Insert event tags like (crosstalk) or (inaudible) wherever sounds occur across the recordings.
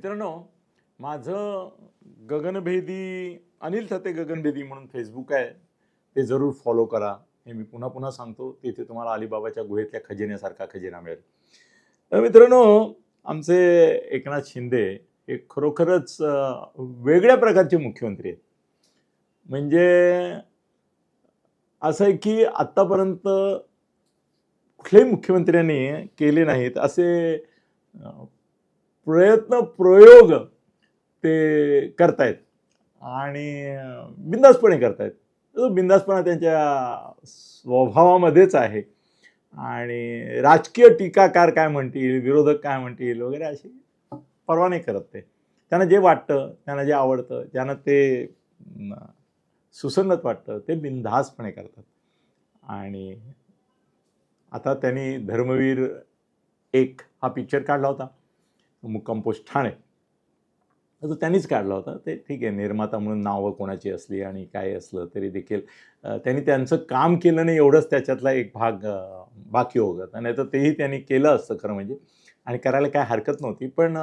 मित्रांनो माझं गगनभेदी अनिल थते गगनभेदी म्हणून फेसबुक आहे. ते जरूर फॉलो करा. हे मी पुन्हा पुन्हा सांगतो. तिथे तुम्हाला अलिबाबाच्या गुहेतल्या खजिन्यासारखा खजिना मिळेल. तर मित्रांनो आमचे एकनाथ शिंदे हे खरोखरच वेगळ्या प्रकारचे मुख्यमंत्री आहेत. म्हणजे असं आहे की आत्तापर्यंत कुठल्याही मुख्यमंत्र्यांनी केले नाहीत. असे प्रयत्न प्रयोग ते करतायत. आणि बिंदासपणे करतायत. तो बिंदासपणा त्यांच्या स्वभावामध्येच आहे. आणि राजकीय टीकाकार काय म्हणतील विरोधक काय म्हणतील वगैरे अशी परवा नाही करत ते. त्यांना जे वाटतं त्यांना जे आवडतं ज्यांना ते सुसंगत वाटतं ते बिनधास्तपणे करतात. आणि आता त्यांनी धर्मवीर एक हा पिक्चर काढला होता. मुक्काम पोस्ट ठाणे. तर त्यांनीच काढला होता. ते ठीक आहे निर्माता म्हणून नावं कोणाची असली आणि काय असलं तरी देखील त्यांनी त्यांचं काम केलं नाही एवढंच त्याच्यातला एक भाग बाकी होत नाही तर तेही त्यांनी केलं असतं खरं म्हणजे. आणि करायला काय हरकत नव्हती. पण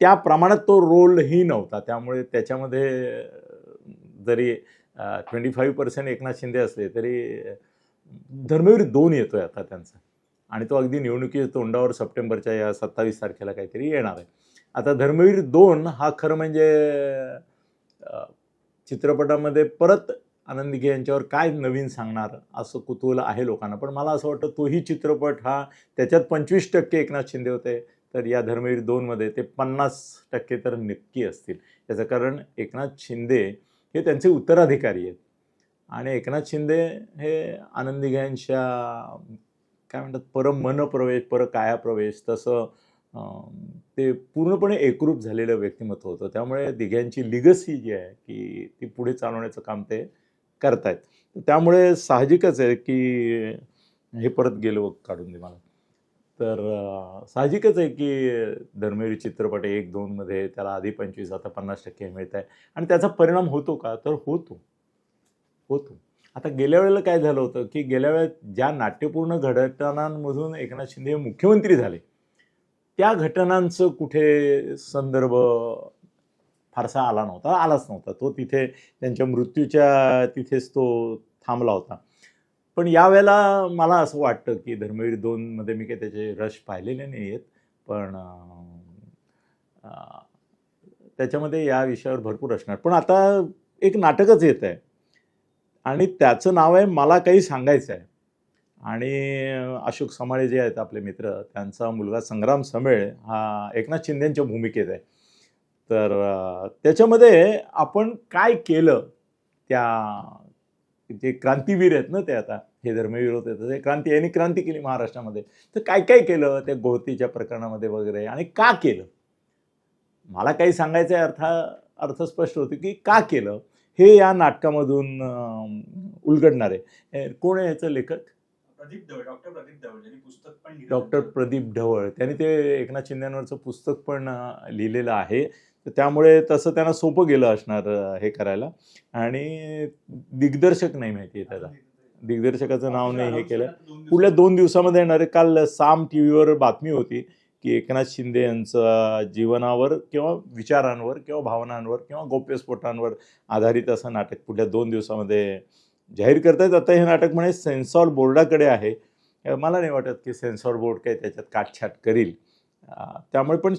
त्या प्रमाणात तो रोलही नव्हता. त्यामुळे त्याच्यामध्ये जरी twenty five percent Eknath Shinde असले तरी धर्मवीर दोन येतोय आता त्यांचा. आणि तो अगदी निवडणुकीच्या तोंडावर सप्टेंबरच्या या सत्तावीस तारखेला काहीतरी येणार आहे. आता धर्मवीर दोन हा खरं म्हणजे चित्रपटामध्ये परत आनंद यांच्यावर काय नवीन सांगणार असं कुतूहल आहे लोकांना. पण मला असं वाटतं तोही चित्रपट हा त्याच्यात पंचवीस टक्के एकनाथ शिंदे होते तर या धर्मवीर दोनमध्ये ते पन्नास टक्के तर नक्की असतील. याचं कारण एकनाथ शिंदे हे त्यांचे उत्तराधिकारी आहेत. आणि एकनाथ शिंदे हे आनंद यांच्या काय म्हणतात पर मनप्रवेश पर कायाप्रवेश तसं ते पूर्णपणे एकरूप झालेलं व्यक्तिमत्व होतं. त्यामुळे दिघ्यांची लिगसी जी आहे की ती पुढे चालवण्याचं काम ते करतायत. तर त्यामुळे साहजिकच आहे की हे परत गेलो काढून दे मला. तर साहजिकच आहे की धर्मवीर चित्रपट एक दोनमध्ये त्याला आधी पंचवीस आता पन्नास टक्के मिळत आहे आणि त्याचा परिणाम होतो का? तर होतो. होतो. आता गेल्या वेळेला काय झालं होतं की गेल्या वेळेत ज्या नाट्यपूर्ण घटनांमधून एकनाथ शिंदे हे मुख्यमंत्री झाले त्या घटनांचं कुठे संदर्भ फारसा आला नव्हता आलाच नव्हता. तो तिथे त्यांच्या मृत्यूच्या तिथेच तो थांबला होता. पण यावेळेला मला असं वाटतं की धर्मवीर दोनमध्ये मी काही त्याचे रश पाहिलेले नाही आहेत पण त्याच्यामध्ये या विषयावर भरपूर असणार पण आता एक नाटकच येत आहे आणि त्याचं नाव आहे मला काही सांगायचं आहे. आणि अशोक समाळे जे आहेत आपले मित्र त्यांचा मुलगा संग्राम समेळ हा एकनाथ शिंदेच्या भूमिकेत आहे. तर त्याच्यामध्ये आपण काय केलं? त्या जे क्रांतीवीर आहेत ना ते आता हे धर्मवीर होते ते क्रांती यांनी क्रांती केली महाराष्ट्रामध्ये. तर काय काय केलं त्या गोहतीच्या प्रकरणामध्ये वगैरे? आणि का केलं? मला काही सांगायचं अर्थ अर्थ स्पष्ट होतो की का केलं? हे या नाटकामधून उलगडणार. आहे कोण आहे याचं लेखक? प्रदीप ढवळ डॉक्टर प्रदीप ढवळ यांनी पुस्तक पण डॉक्टर. प्रदीप ढवळ. त्यांनी ते एकनाथ शिंदेवरचं पुस्तक पण लिहिलेलं आहे. तर त्यामुळे तसं त्यांना सोपं गेलं असणार हे करायला. आणि दिग्दर्शक नाही माहिती आहे त्याचा दिग्दर्शकाचं नाव नाही हे केलं. पुढल्या दोन दिवसामध्ये येणारे काल साम टी व्हीवर बातमी होती. की एकनाथ शिंदे यांचं जीवनावर किंवा विचारांवर किंवा भावनांवर किंवा गोप्यस्फोटांवर आधारित असं नाटक पुढल्या दोन दिवसामध्ये जाहीर करतायत. आता हे नाटक म्हणे सेन्सॉर बोर्डाकडे आहे. मला नाही वाटत की सेन्सॉर बोर्ड काही त्याच्यात काटछाट करील. त्यामुळे पण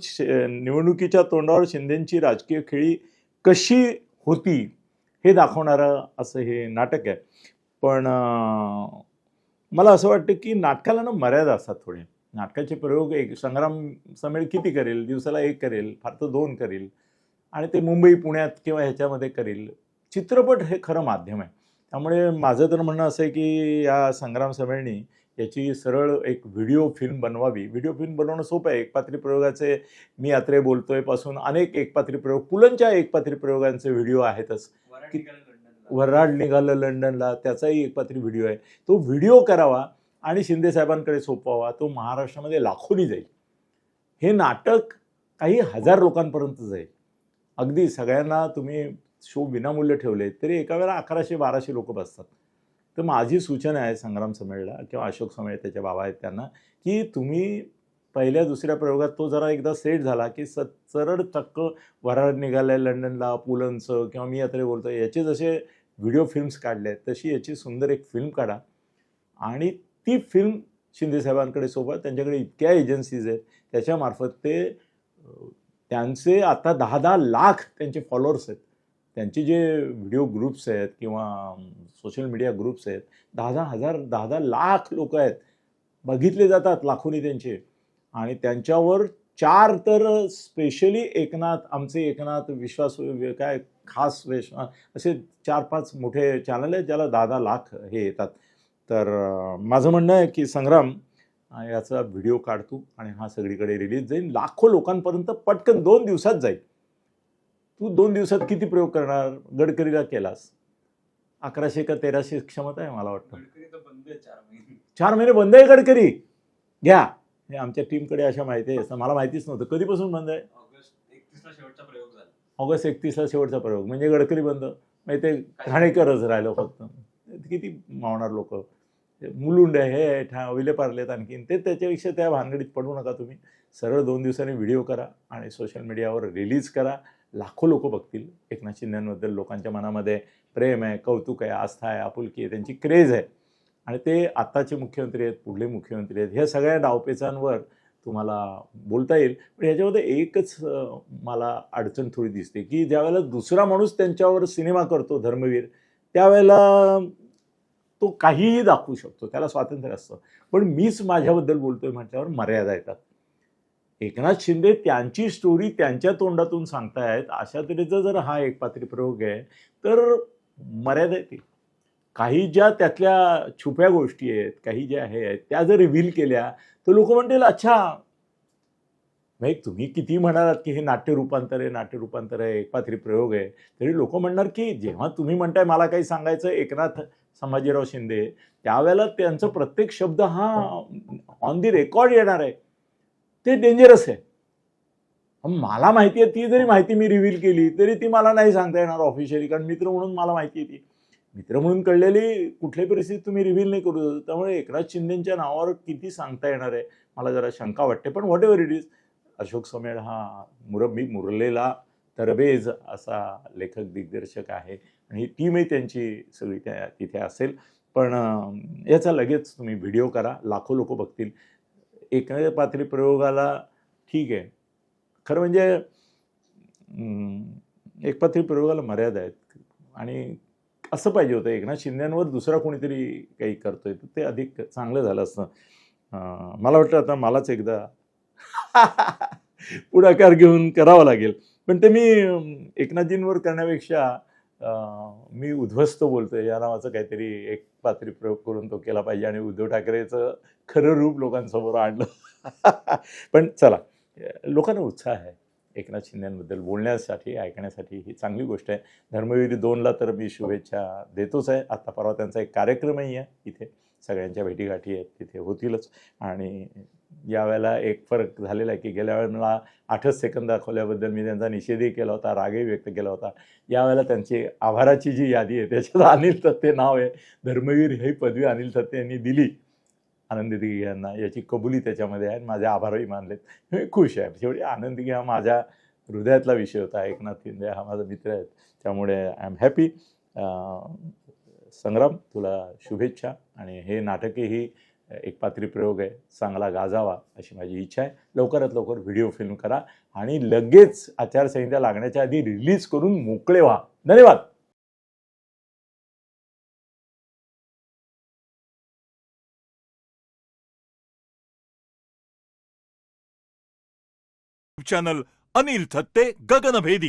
निवडणुकीच्या तोंडावर शिंदेंची राजकीय खेळी कशी होती हे दाखवणारं असं हे नाटक आहे. पण मला असं वाटतं की नाटकाला ना मर्यादा असतात थोडे नाटकाचे प्रयोग एक संग्राम समेळ किती करेल दिवसाला एक करेल फार तर दोन करेल. आणि ते मुंबई पुण्यात किंवा ह्याच्यामध्ये करेल. चित्रपट हे खरं माध्यम आहे. त्यामुळे माझं तर म्हणणं असं आहे की या संग्राम समेळनी याची सरळ एक व्हिडिओ फिल्म बनवावी. व्हिडिओ फिल्म बनवणं सोपं आहे. एकपात्री प्रयोगाचे मी यात्रे बोलतोयपासून अनेक एकपात्री प्रयोग पुलंच्या एकपात्री प्रयोगांचे व्हिडिओ आहेतच. वराड की-. वऱ्हाड निघालं लंडनला त्याचाही एकपात्री व्हिडिओ आहे. तो व्हिडिओ करावा. आणि शिंदेसाहेबांकडे सोपवावा तो महाराष्ट्रामध्ये लाखोनी जाईल. हे नाटक काही हजार लोकांपर्यंत जाईल. अगदी सगळ्यांना तुम्ही शो विनामूल्य ठेवले तरी एका वेळेला अकराशे बाराशे लोक बसतात. तर माझी सूचना आहे संग्राम समेळला किंवा अशोक समेळ त्याच्या बाबा आहेत त्यांना की तुम्ही पहिल्या दुसऱ्या प्रयोगात तो जरा एकदा सेट झाला की स सरळ चक्क वराड आहे लंडनला पुलंचं किंवा मी आता बोलतो याचे जसे व्हिडिओ फिल्म्स काढले आहेत तशी याची सुंदर एक फिल्म काढा. आणि ती फिल्म शिंदेसाहेबांकडे सोबत त्यांच्याकडे इतक्या एजन्सीज आहेत त्याच्यामार्फत ते त्यांचे आता दहा दहा लाख त्यांचे फॉलोअर्स आहेत. त्यांचे जे व्हिडिओ ग्रुप्स आहेत किंवा सोशल मीडिया ग्रुप्स आहेत दहा दहा हजार दहा दहा लाख लोक आहेत. बघितले जातात लाखोनी त्यांचे. आणि त्यांच्यावर चार तर स्पेशली एकनाथ आमचे एकनाथ विश्वास काय खास वेश असे चार पाच मोठे चॅनल आहेत ज्याला दहा दहा लाख हे येतात. तर माझं म्हणणं आहे की संग्राम याचा व्हिडिओ काढतो आणि हा सगळीकडे रिलीज जाईल. लाखो लोकांपर्यंत पटकन दोन दिवसात जाईल. तू दोन दिवसात किती प्रयोग करणार? गडकरीला केलास. अकराशे का तेराशे क्षमता आहे मला वाटतं. चार महिने. चार महिने बंद आहे गडकरी. घ्या. हे आमच्या टीमकडे अशा माहिती आहे. मला माहितीच नव्हतं. कधीपासून बंद आहे? ऑगस्ट एकतीसला शेवटचा प्रयोग झाला. ऑगस्ट एकतीसला शेवटचा प्रयोग. म्हणजे गडकरी बंद. म्हणजे ते घाणेकरच राहिलं फक्त. किती मावणार लोक? मुलुंड आहे हे ठा विलेपारलेत आणखीन. ते त्याच्यापेक्षा त्या भानगडीत पडू नका तुम्ही. सरळ दोन दिवसांनी व्हिडिओ करा आणि सोशल मीडियावर रिलीज करा. लाखो लोक बघतील. एकनाथ शिंदेबद्दल लोकांच्या मनामध्ये प्रेम आहे कौतुक आहे आस्था आहे आपुलकी आहे त्यांची क्रेज आहे. आणि ते आत्ताचे मुख्यमंत्री आहेत पुढले मुख्यमंत्री आहेत ह्या सगळ्या डावपेचांवर तुम्हाला बोलता येईल. पण ह्याच्यामध्ये एकच मला अडचण थोडी दिसते की ज्यावेळेला दुसरा माणूस त्यांच्यावर सिनेमा करतो धर्मवीर त्यावेळेला तो काहीही दाखवू शकतो त्याला स्वातंत्र्य असतं. पण मीच माझ्याबद्दल बोलतोय म्हटल्यावर मर्यादा येतात. एकनाथ शिंदे त्यांची स्टोरी त्यांच्या तोंडातून सांगतायत अशा तऱ्हेचा जर हा एकपात्री प्रयोग आहे तर मर्यादा येते. काही ज्या त्यातल्या छुप्या गोष्टी आहेत काही ज्या आहेत त्या जर रिव्हील केल्या तर लोक म्हणतील अच्छा नाही तुम्ही किती म्हणालात की हे नाट्य रूपांतर आहे नाट्य रूपांतर आहे एकपात्री प्रयोग आहे. तरी लोक म्हणणार की जेव्हा तुम्ही म्हणताय मला काही सांगायचं एकनाथ संभाजीराव शिंदे त्यावेळेला त्यांचा प्रत्येक शब्द हा ऑन दी रेकॉर्ड येणार आहे. ते डेंजरस आहे. मला माहिती आहे ती जरी माहिती मी रिव्हील केली तरी ती मला नाही सांगता येणार ऑफिशियली कारण मित्र म्हणून मला माहिती आहे ती. मित्र म्हणून कळलेली कुठल्याही परिस्थितीत तुम्ही रिव्हील नाही करू त्यामुळे एकनाथ शिंदेच्या नावावर किती सांगता येणार आहे मला जरा शंका वाटते. पण whatever it is Ashok Samel हा मुरब्बी मुरलेला तरबेज असा लेखक दिग्दर्शक आहे. आणि टीमही त्यांची सगळी त्या तिथे असेल. पण याचा लगेच तुम्ही व्हिडिओ करा. लाखो लोक बघतील. एका पात्री प्रयोगाला ठीक आहे. खरं म्हणजे एकपात्री प्रयोगाला मर्यादा आहेत. आणि असं पाहिजे होतं. एकनाथ शिंद्यांवर दुसरा कोणीतरी काही करतोय तर ते अधिक चांगलं झालं असतं. मला वाटतं आता मलाच एकदा (laughs) पुढाकार घेऊन करावं लागेल. पण ते मी एकनाथजींवर करण्यापेक्षा मी उद्ध्वस्त बोलतोय. या नावाचं काहीतरी एक पात्री प्रयोग करून तो केला पाहिजे आणि उद्धव ठाकरेचं खरं रूप लोकांसमोर आणलं. (laughs) पण चला लोकांना उत्साह आहे एकनाथ शिंदेबद्दल बोलण्यासाठी ऐकण्यासाठी ही चांगली गोष्ट आहे. धर्मवीर दोनला तर मी शुभेच्छा देतोच आहे. आता परवा त्यांचा एक कार्यक्रमही आहे इथे. सगळ्यांच्या भेटीगाठी आहेत तिथे होतीलच. आणि यावेळेला एक फरक झालेला आहे की गेल्या वेळेला मला आठच सेकंद दाखवल्याबद्दल मी त्यांचा निषेधही केला होता रागही व्यक्त केला होता. यावेळेला त्यांची आभाराची जी यादी आहे त्याच्यात अनिल थत्ते नाव आहे. धर्मवीर ही पदवी अनिल थत्ते यांनी दिली. आनंदी दिघे यांना. याची कबुली त्याच्यामध्ये आहे. माझे आभारही मानलेत. मी खुश आहे. शेवटी आनंद दिघे हा माझ्या हृदयातला विषय होता. एकनाथ शिंदे हा माझा मित्र आहे. त्यामुळे आय एम हॅपी संग्राम तुला शुभेच्छा. आणि हे नाटकही ही एक पात्री प्रयोग आहे चांगला गाजावा अशी माझी इच्छा आहे. लवकरात लवकर व्हिडिओ फिल्म करा आणि लगेच आचारसंहिता लागण्याच्या आधी रिलीज करून मोकळे व्हा. धन्यवाद! चॅनल अनिल थत्ते गगनभेदी.